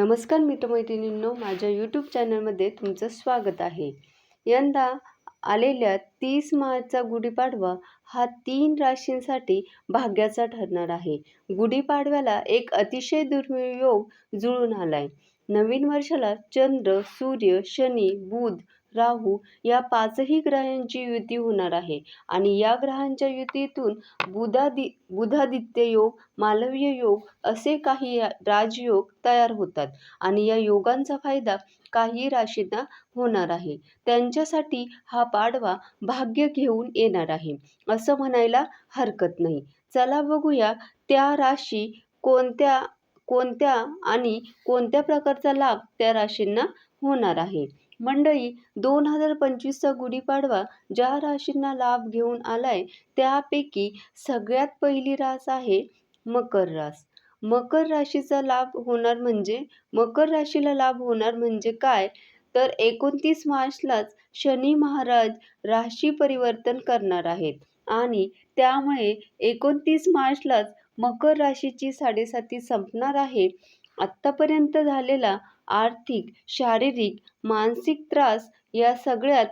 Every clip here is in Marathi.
नमस्कार मित्रमैत्रिणींनो माझ्या यूट्यूब चॅनलमध्ये तुमचं स्वागत आहे. यंदा आलेल्या तीस मार्चचा गुढीपाडवा हा तीन राशींसाठी भाग्याचा ठरणार आहे. गुढीपाडव्याला एक अतिशय दुर्मिळ योग जुळून आलाय. नवीन वर्षाला चंद्र सूर्य शनी बुध राहू या पाचही ग्रहांची युती होणार आहे. आणि या ग्रहांच्या युतीतून बुधादि बुधादित्य योग मालवीय योग असे काही राजयोग तयार होतात. आणि या योगांचा फायदा काही राशींना होणार आहे. त्यांच्यासाठी हा पाडवा भाग्य घेऊन येणार आहे. असं म्हणायला हरकत नाही. चला बघूया त्या राशी कोणत्या कोणत्या आणि कोणत्या प्रकारचा लाभ त्या राशींना होणार आहे. मंडळी दोन हजार पंचवीसचा गुढीपाडवा ज्या राशींना लाभ घेऊन आलाय त्यापैकी सगळ्यात पहिली रास आहे मकर रास. मकर राशीचा लाभ होणार म्हणजे मकर राशीला लाभ होणार म्हणजे काय? तर एकोणतीस मार्चलाच शनी महाराज राशी परिवर्तन करणार आहेत आणि त्यामुळे एकोणतीस मार्चलाच मकर राशीची साडेसाती संपणार आहे. आत्तापर्यंत झालेला आर्थिक शारीरिक मानसिक त्रास या सगळ्यात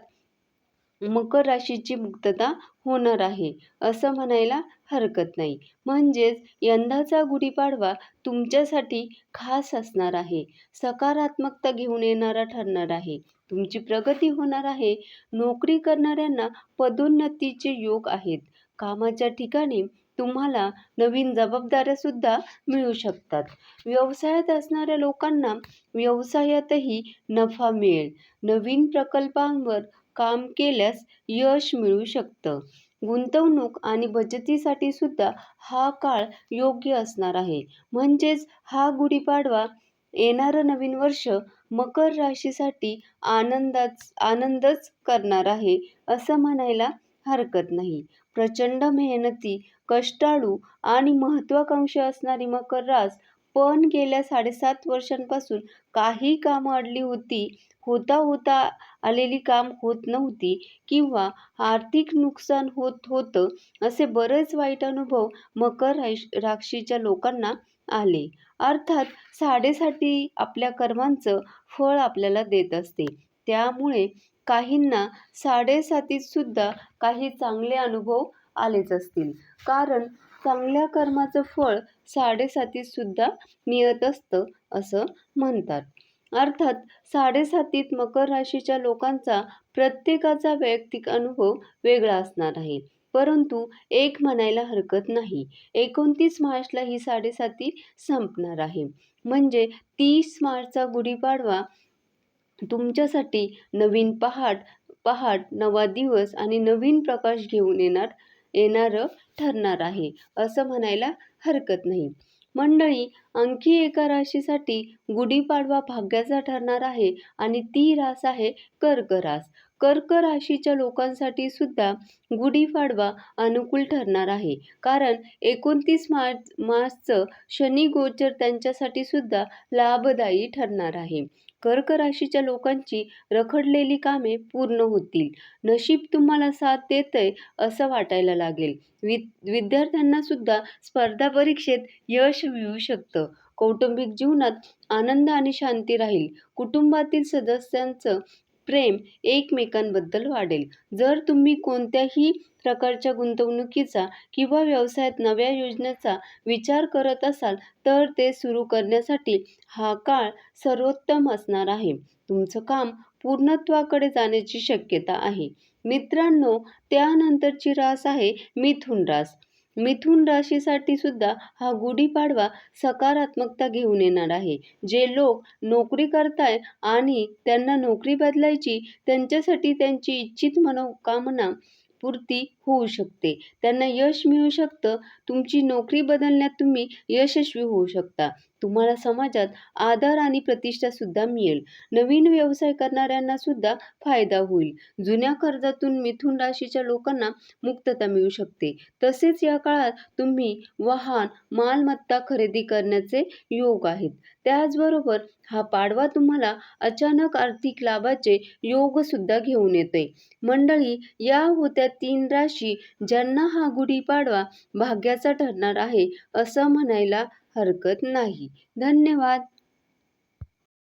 मकर राशीची मुक्तता होणार आहे असं म्हणायला हरकत नाही. म्हणजेच यंदाचा गुढीपाडवा तुमच्यासाठी खास असणार आहे. सकारात्मकता घेऊन येणारा ठरणार आहे. तुमची प्रगती होणार आहे. नोकरी करणाऱ्यांना पदोन्नतीचे योग आहेत. कामाच्या ठिकाणी तुम्हाला नवीन जबाबदाऱ्यासुद्धा मिळू शकतात. व्यवसायात असणाऱ्या लोकांना व्यवसायातही नफा मिळेल. नवीन प्रकल्पांवर काम केल्यास यश मिळू शकतं. गुंतवणूक आणि बचतीसाठी सुद्धा हा काळ योग्य असणार आहे. म्हणजेच हा गुढीपाडवा येणारं नवीन वर्ष मकर राशीसाठी आनंदाच आनंदच करणार आहे असं म्हणायला हरकत नाही. प्रचंड मेहनती कष्टाळू आणि महत्त्वाकांक्षी असणारी मकर रास पण गेल्या साडेसात वर्षांपासून काही कामं अडली होती होता होता आलेली काम होत नव्हती किंवा आर्थिक नुकसान होत होतं असे बरेच वाईट अनुभव मकर राक्षीच्या राशीच्या लोकांना आले. अर्थात साडेसाती आपल्या कर्मांचं फळ आपल्याला देत असते. त्यामुळे काहींना साडेसातीत सुद्धा काही चांगले अनुभव आलेच असतील. कारण चांगल्या कर्माचं फळ साडेसातीत सुद्धा मिळत असतं असं म्हणतात. अर्थात साडेसातीत मकर राशीच्या लोकांचा प्रत्येकाचा वैयक्तिक अनुभव वेगळा असणार आहे. परंतु एक म्हणायला हरकत नाही. एकोणतीस मार्चला ही साडेसाती संपणार आहे. म्हणजे तीस मार्चचा गुढीपाडवा तुमच्यासाठी नवीन पहाट पहाट नवा दिवस आणि नवीन प्रकाश घेऊन येणार येणारं ठरणार आहे असं म्हणायला हरकत नाही. मंडळी आणखी एका राशीसाठी गुढीपाडवा भाग्याचा ठरणार आहे आणि ती रास आहे कर्क रास कर्क राशीच्या लोकांसाठी सुद्धा गुढीपाडवा अनुकूल ठरणार आहे. कारण एकोणतीस मार्च मार्चचं शनी गोचर त्यांच्यासाठी सुद्धा लाभदायी ठरणार आहे. कर्क राशीच्या लोकांची रखडलेली कामे पूर्ण होतील. नशीब तुम्हाला साथ देतंय असं वाटायला लागेल. वि विद्यार्थ्यांना सुद्धा स्पर्धा परीक्षेत यश मिळू शकतं. कौटुंबिक जीवनात आनंद आणि शांती राहील. कुटुंबातील सदस्यांचं प्रेम एकमेकांबद्दल वाढेल. जर तुम्ही कोणत्याही प्रकारच्या गुंतवणुकीचा किंवा व्यवसायात नव्या योजनेचा विचार करत असाल तर ते सुरू करण्यासाठी हा काळ सर्वोत्तम असणार आहे. तुमचं काम पूर्णत्वाकडे जाण्याची शक्यता आहे. मित्रांनो त्यानंतरची रास आहे मिथुन रास. मिथुन राशीसाठी सुद्धा हा गुढीपाडवा सकारात्मकता घेऊन येणार आहे. जे लोक नोकरी करताय आणि त्यांना नोकरी बदलायची त्यांच्यासाठी त्यांची इच्छित मनोकामना पूर्ती होऊ शकते. त्यांना यश मिळू शकतं तुमची नोकरी बदलण्यात तुम्ही यशस्वी होऊ शकता. तुम्हाला समाजात आदर आणि प्रतिष्ठा सुद्धा मिळेल. नवीन व्यवसाय करणाऱ्यांना सुद्धा फायदा होईल. जुन्या कर्जातून मिथुन राशीच्या लोकांना मुक्तता मिळू शकते. तसेच या काळात तुम्ही वाहन मालमत्ता खरेदी करण्याचे योग आहेत. त्याचबरोबर हा पाडवा तुम्हाला अचानक आर्थिक लाभाचे योग सुद्धा घेऊन येतोय. मंडळी या होत्या तीन राशी ज्यांना हा गुढीपाडवा भाग्याचा ठरणार आहे असं म्हणायला हरकत नाही. धन्यवाद.